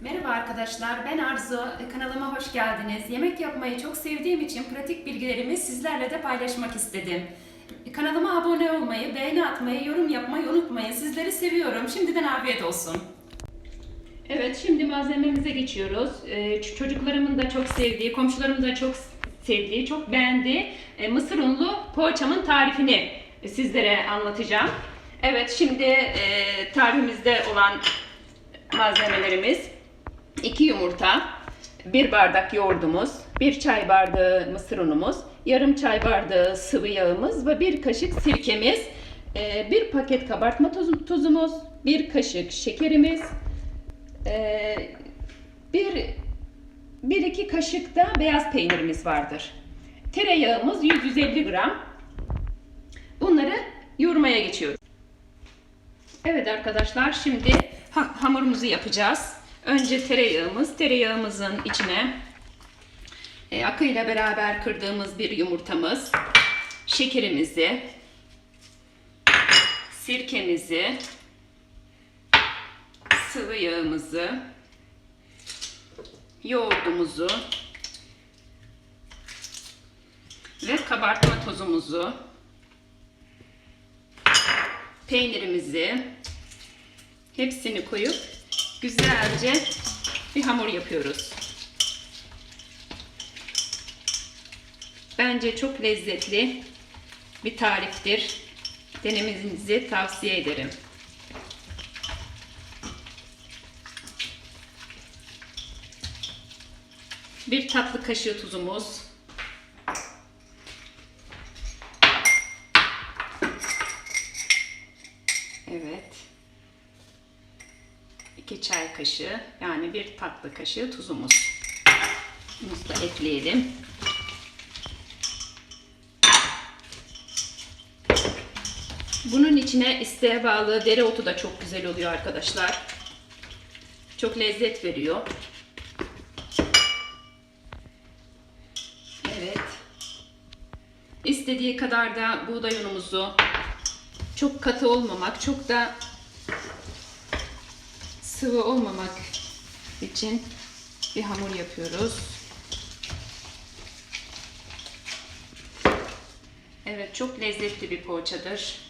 Merhaba arkadaşlar, ben Arzu. Kanalıma hoş geldiniz. Yemek yapmayı çok sevdiğim için pratik bilgilerimi sizlerle de paylaşmak istedim. Kanalıma abone olmayı, beğeni atmayı, yorum yapmayı unutmayın. Sizleri seviyorum. Şimdiden afiyet olsun. Evet, şimdi malzememize geçiyoruz. Ee, çocuklarımın da çok sevdiği, komşularımın da çok sevdiği, çok beğendiği e, mısır unlu poğaçamın tarifini sizlere anlatacağım. Evet, şimdi e, tarifimizde olan malzemelerimiz 2 yumurta, 1 bardak yoğurdumuz, 1 çay bardağı mısır unumuz, yarım çay bardağı sıvı yağımız ve 1 kaşık sirkemiz, 1 paket kabartma tozu- tuzumuz, 1 kaşık şekerimiz, 1 1 2 kaşık da beyaz peynirimiz vardır. Tereyağımız 150 gram. Bunları yoğurmaya geçiyoruz. Evet arkadaşlar şimdi ha- hamurumuzu yapacağız. Önce tereyağımız, tereyağımızın içine e, akıyla beraber kırdığımız bir yumurtamız, şekerimizi, sirkemizi, sıvı yağımızı, yoğurdumuzu ve kabartma tozumuzu, peynirimizi, hepsini koyup güzelce bir hamur yapıyoruz. Bence çok lezzetli bir tariftir. Denemenizi tavsiye ederim. Bir tatlı kaşığı tuzumuz. Evet. 2 çay kaşığı yani bir tatlı kaşığı tuzumuz. Bunu da ekleyelim. Bunun içine isteğe bağlı dereotu da çok güzel oluyor arkadaşlar. Çok lezzet veriyor. Evet. İstediği kadar da buğday unumuzu çok katı olmamak, çok da sıvı olmamak için bir hamur yapıyoruz. Evet, çok lezzetli bir poğaçadır.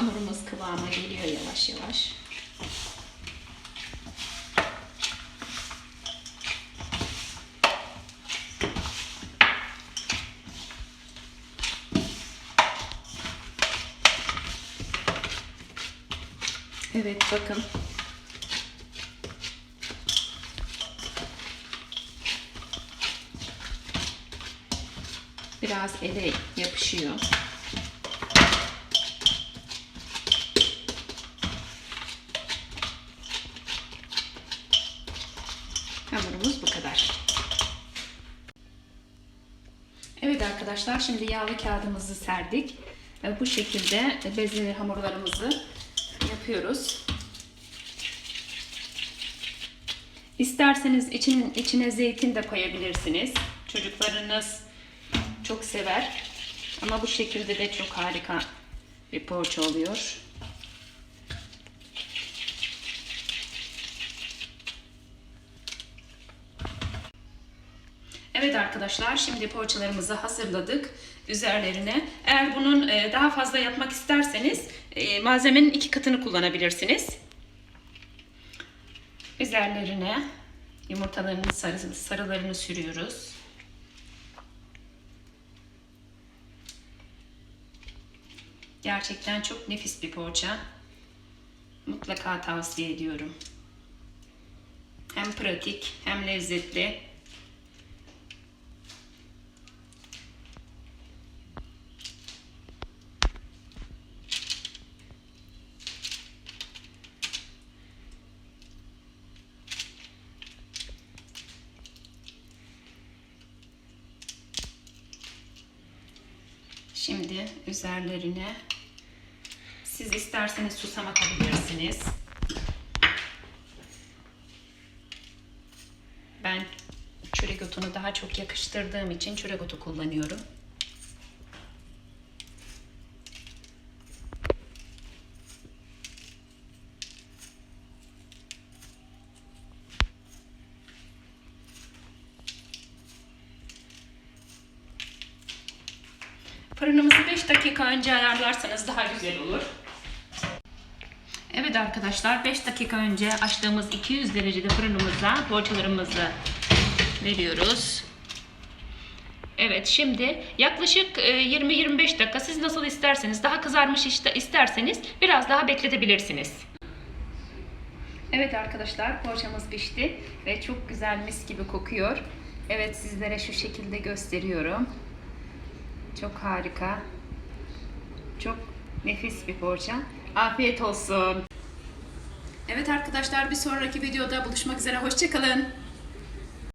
Hamurumuz kıvama geliyor yavaş yavaş. Evet bakın. Biraz ele yapışıyor. Hamurumuz bu kadar. Evet arkadaşlar şimdi yağlı kağıdımızı serdik. Bu şekilde bezeli hamurlarımızı yapıyoruz. İsterseniz için, içine zeytin de koyabilirsiniz. Çocuklarınız çok sever. Ama bu şekilde de çok harika bir poğaça oluyor. Evet arkadaşlar şimdi poğaçalarımızı hazırladık üzerlerine. Eğer bunun e, daha fazla yapmak isterseniz e, malzemenin iki katını kullanabilirsiniz. Üzerlerine yumurtaların sarı, sarılarını sürüyoruz. Gerçekten çok nefis bir poğaça. Mutlaka tavsiye ediyorum. Hem pratik hem lezzetli. Şimdi üzerlerine siz isterseniz susam atabilirsiniz. Ben çörek otunu daha çok yakıştırdığım için çörek otu kullanıyorum. Fırınımızı 5 dakika önce ayarlarsanız daha güzel olur. Evet arkadaşlar 5 dakika önce açtığımız 200 derecede fırınımıza poğaçalarımızı veriyoruz. Evet şimdi yaklaşık e, 20-25 dakika siz nasıl isterseniz daha kızarmış isterseniz biraz daha bekletebilirsiniz. Evet arkadaşlar poğaçamız pişti ve çok güzel mis gibi kokuyor. Evet sizlere şu şekilde gösteriyorum. Çok harika. Çok nefis bir poğaça. Afiyet olsun. Evet arkadaşlar bir sonraki videoda buluşmak üzere. Hoşçakalın.